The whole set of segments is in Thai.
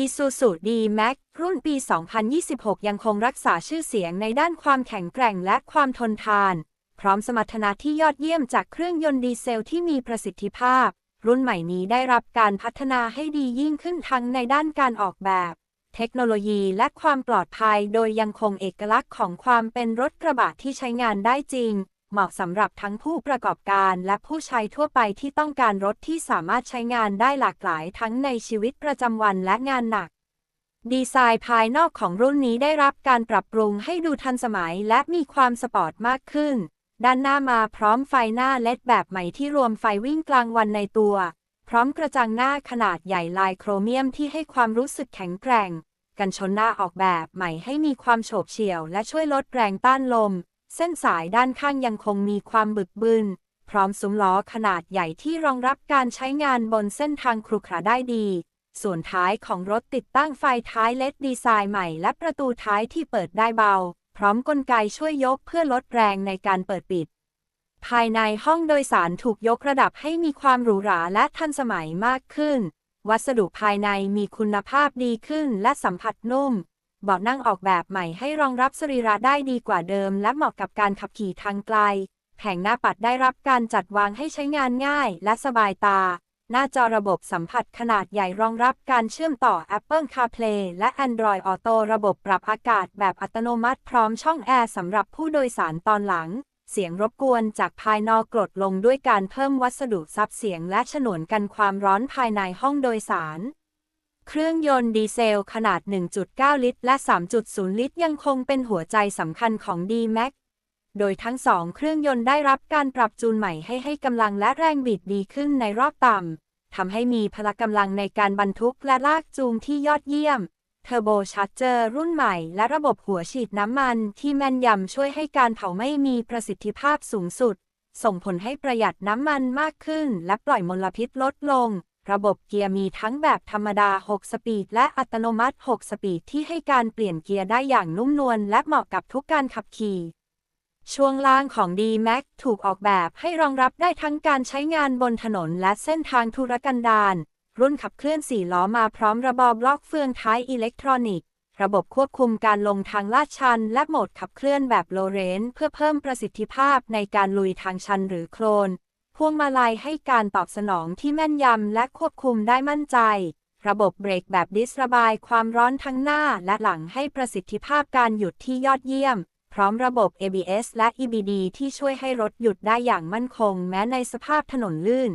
Isuzu D-Max รุ่นปี 2026 ยังคงรักษาชื่อเสียงในด้านความแข็งแกร่งและความทนทาน พร้อมสมรรถนะที่ยอดเยี่ยมจากเครื่องยนต์ดีเซลที่มีประสิทธิภาพ รุ่นใหม่นี้ได้รับการพัฒนาให้ดียิ่งขึ้นทั้งในด้านการออกแบบ เทคโนโลยีและความปลอดภัย โดยยังคงเอกลักษณ์ของความเป็นรถกระบะที่ใช้งานได้จริง เหมาะสำหรับทั้งผู้ประกอบการและผู้ใช้ทั่วไปที่ต้องการรถที่สามารถใช้งานได้หลากหลายทั้งในชีวิตประจำวันและงานหนัก ดีไซน์ภายนอกของรุ่นนี้ได้รับการปรับปรุงให้ดูทันสมัยและมีความสปอร์ตมากขึ้น ด้านหน้ามาพร้อมไฟหน้าเลดแบบใหม่ที่รวมไฟวิ่งกลางวันในตัว พร้อมกระจังหน้าขนาดใหญ่ลายโครเมียมที่ให้ความรู้สึกแข็งแกร่ง กันชนหน้าออกแบบใหม่ให้มีความโฉบเฉี่ยวและช่วยลดแรงต้านลม เส้นสายด้านข้างยังคงมีความบึกบึน พร้อมซุ้มล้อขนาดใหญ่ที่รองรับการใช้งานบนเส้นทางครุขระได้ดี ส่วนท้ายของรถติดตั้งไฟท้ายเลดดีไซน์ใหม่ และประตูท้ายที่เปิดได้เบา พร้อมกลไกช่วยยกเพื่อลดแรงในการเปิดปิด ภายในห้องโดยสารถูกยกระดับให้มีความหรูหราและทันสมัยมากขึ้น วัสดุภายในมีคุณภาพดีขึ้นและสัมผัสนุ่ม เบาะนั่งออกแบบใหม่ให้รองรับสรีระได้ดีกว่าเดิม และเหมาะกับการขับขี่ทางไกล แผงหน้าปัดได้รับการจัดวางให้ใช้งานง่ายและสบายตา หน้าจอระบบสัมผัสขนาดใหญ่รองรับการเชื่อมต่อ Apple CarPlay และ Android Auto ระบบปรับอากาศแบบอัตโนมัติพร้อมช่องแอร์สำหรับผู้โดยสารตอนหลัง เสียงรบกวนจากภายนอกกรดลงด้วยการเพิ่มวัสดุซับเสียงและฉนวนกันความร้อนภายในห้องโดยสาร เครื่องยนต์ดีเซลขนาด 1.9 ลิตร และ 3.0 ลิตร ยังคงเป็นหัวใจสำคัญของ D-Max โดยทั้งสองเครื่องยนต์ได้รับการปรับจูนใหม่ให้ให้กำลังและแรงบิดดีขึ้นในรอบต่ำ ทำให้มีพละกำลังในการบรรทุกและลากจูงที่ยอดเยี่ยม เทอร์โบชาร์เจอร์รุ่นใหม่และระบบหัวฉีดน้ำมันที่แม่นยำช่วยให้การเผาไม่มีประสิทธิภาพสูงสุด ส่งผลให้ประหยัดน้ำมันมากขึ้น และปล่อยมลพิษลดลง ระบบเกียร์มีทั้งแบบธรรมดา 6 สปีด และอัตโนมัติ 6 สปีด ที่ให้การเปลี่ยนเกียร์ได้อย่างนุ่มนวลและเหมาะกับทุกการขับขี่ ช่วงล่างของ D-Max ถูกออกแบบให้รองรับได้ทั้งการใช้งานบนถนนและเส้นทางธุรกันดาร รุ่นขับเคลื่อน 4 ล้อมาพร้อมระบบล็อกเฟืองท้ายอิเล็กทรอนิกส์ ระบบควบคุมการลงทางลาดชัน และโหมดขับเคลื่อนแบบโลเรนเพื่อเพิ่มประสิทธิภาพในการลุยทางชันหรือโคลน พวงมาลัยให้การตอบสนองที่แม่นยำและควบคุมได้มั่นใจ ระบบเบรกแบบดิสระบายความร้อนทั้งหน้าและหลังให้ประสิทธิภาพการหยุดที่ยอดเยี่ยม พร้อมระบบ ABS และ EBD ที่ช่วยให้รถหยุดได้อย่างมั่นคงแม้ในสภาพถนนลื่น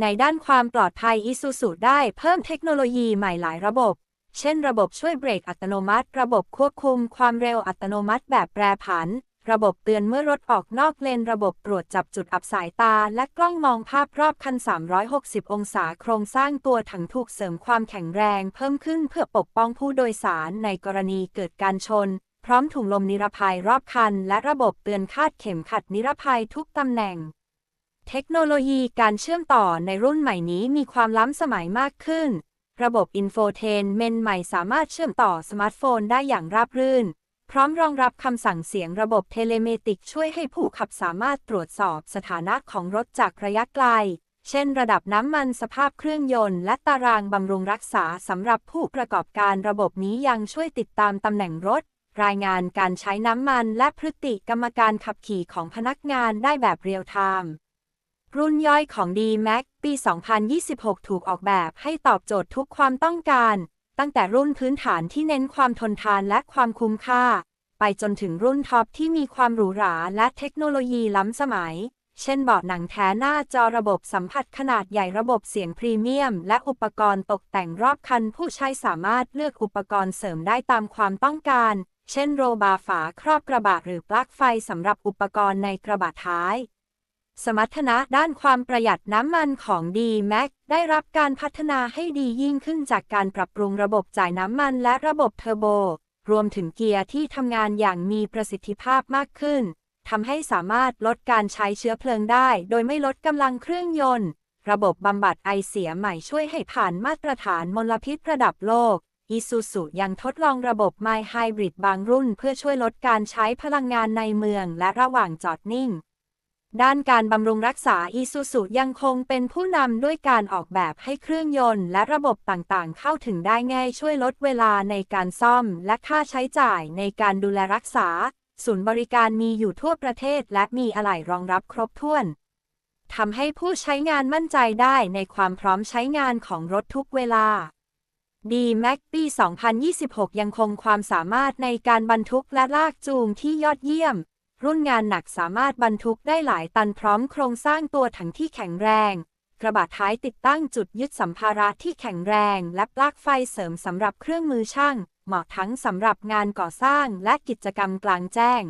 ในด้านความปลอดภัย Isuzu ได้เพิ่มเทคโนโลยีใหม่หลายระบบ เช่น ระบบช่วยเบรกอัตโนมัติ ระบบควบคุมความเร็วอัตโนมัติแบบแปรผัน ระบบเตือนเมื่อรถออกนอกเลน ระบบตรวจจับจุดอับสายตา และกล้องมองภาพรอบคัน 360 องศา โครงสร้างตัวถังถูกเสริมความแข็งแรง เพิ่มขึ้นเพื่อปกป้องผู้โดยสารในกรณีเกิดการชน พร้อมถุงลมนิรภัยรอบคัน และระบบเตือนคาดเข็มขัดนิรภัยทุกตำแหน่งเทคโนโลยีการเชื่อมต่อในรุ่นใหม่นี้มีความล้ำสมัยมากขึ้น ระบบอินโฟเทนเมนใหม่สามารถเชื่อมต่อสมาร์ทโฟนได้อย่างราบรื่น พร้อมรองรับคำสั่งเสียงระบบเทเลเมติกช่วยให้ผู้ขับสามารถตรวจสอบสถานะของรถจากระยะไกล เช่นระดับน้ำมันสภาพเครื่องยนต์และตารางบำรุงรักษาสำหรับผู้ประกอบการระบบนี้ยังช่วยติดตามตำแหน่งรถ รายงานการใช้น้ำมันและพฤติกรรมการขับขี่ของพนักงานได้แบบเรียลไทม์รุ่นย่อยของ D-Max ปี 2026 ถูกออกแบบให้ตอบโจทย์ทุกความต้องการ ตั้งแต่รุ่นพื้นฐานที่เน้นความทนทานและความคุ้มค่า ไปจนถึงรุ่นท็อปที่มีความหรูหราและเทคโนโลยีล้ำสมัย เช่นเบาะหนังแท้หน้าจอระบบสัมผัสขนาดใหญ่ระบบเสียงพรีเมียม และอุปกรณ์ตกแต่งรอบคันผู้ใช้สามารถเลือกอุปกรณ์เสริมได้ตามความต้องการ เช่นโรบาฝาครอบกระบะหรือปลั๊กไฟสำหรับอุปกรณ์ในกระบะท้าย สมรรถนะด้านความประหยัดน้ำมันของ D-Max ได้รับการพัฒนาให้ดียิ่งขึ้นจากการปรับปรุงระบบจ่ายน้ำมันและระบบเทอร์โบ รวมถึงเกียร์ที่ทำงานอย่างมีประสิทธิภาพมากขึ้นทำให้สามารถลดการใช้เชื้อเพลิงได้ โดยไม่ลดกำลังเครื่องยนต์ ระบบบำบัดไอเสียใหม่ช่วยให้ผ่านมาตรฐานมลพิษระดับโลก Isuzu ยังทดลองระบบ My Hybrid บางรุ่น เพื่อช่วยลดการใช้พลังงานในเมืองและระหว่างจอดนิ่ง ด้านการบำรุงรักษาอีซูซูยังคงเป็นผู้นำด้วยการออกแบบให้เครื่องยนต์ และระบบต่างๆ เข้าถึงได้ง่ายช่วยลดเวลาในการซ่อม และค่าใช้จ่ายในการดูแลรักษา ศูนย์บริการมีอยู่ทั่วประเทศ และมีอะไหล่รองรับครบถ้วนทำให้ผู้ใช้งานมั่นใจได้ในความพร้อมใช้งานของรถทุกเวลา D-Max ปี 2026 ยังคงความสามารถในการบรรทุกและลากจูงที่ยอดเยี่ยม รุ่นงานหนักสามารถบรรทุกได้หลายตันพร้อมโครงสร้างตัวถังที่แข็งแรง กระบะท้ายติดตั้งจุดยึดสัมภาระที่แข็งแรง และปลั๊กไฟเสริมสำหรับเครื่องมือช่าง เหมาะทั้งสำหรับงานก่อสร้างและกิจกรรมกลางแจ้ง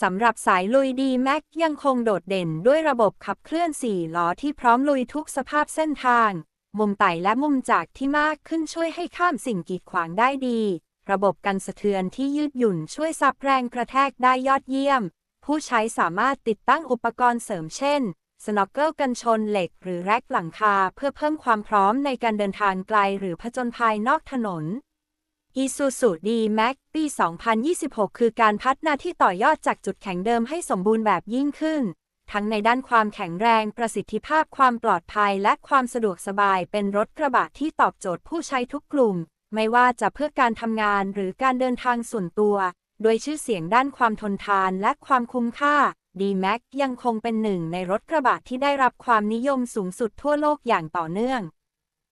สำหรับสายลุยดีแม็กยังคงโดดเด่นด้วยระบบขับเคลื่อน4ล้อที่พร้อมลุยทุกสภาพเส้นทาง มุมไต่และมุมจากที่มากขึ้นช่วยให้ข้ามสิ่งกีดขวางได้ดี ระบบกันสะเทือนที่ยืดหยุ่นช่วยซับแรงกระแทกได้ยอดเยี่ยม ผู้ใช้สามารถติดตั้งอุปกรณ์เสริมเช่นสโนว์เกิลกันชนเหล็กหรือแร็กหลังคาเพื่อเพิ่มความพร้อมในการเดินทางไกลหรือผจญภัยนอกถนน Isuzu D-Max ปี 2026 คือการพัฒนาที่ต่อยอดจากจุดแข็งเดิมให้สมบูรณ์แบบยิ่งขึ้น ทั้งในด้านความแข็งแรง ประสิทธิภาพความปลอดภัย และความสะดวกสบาย เป็นรถกระบะที่ตอบโจทย์ผู้ใช้ทุกกลุ่ม ไม่ว่าจะเพื่อการทำงานหรือการเดินทางส่วนตัว โดยชื่อเสียงด้านความทนทานและความคุ้มค่า D-Max ยังคงเป็นหนึ่งในรถกระบะที่ได้รับความนิยมสูงสุดทั่วโลกอย่างต่อเนื่อง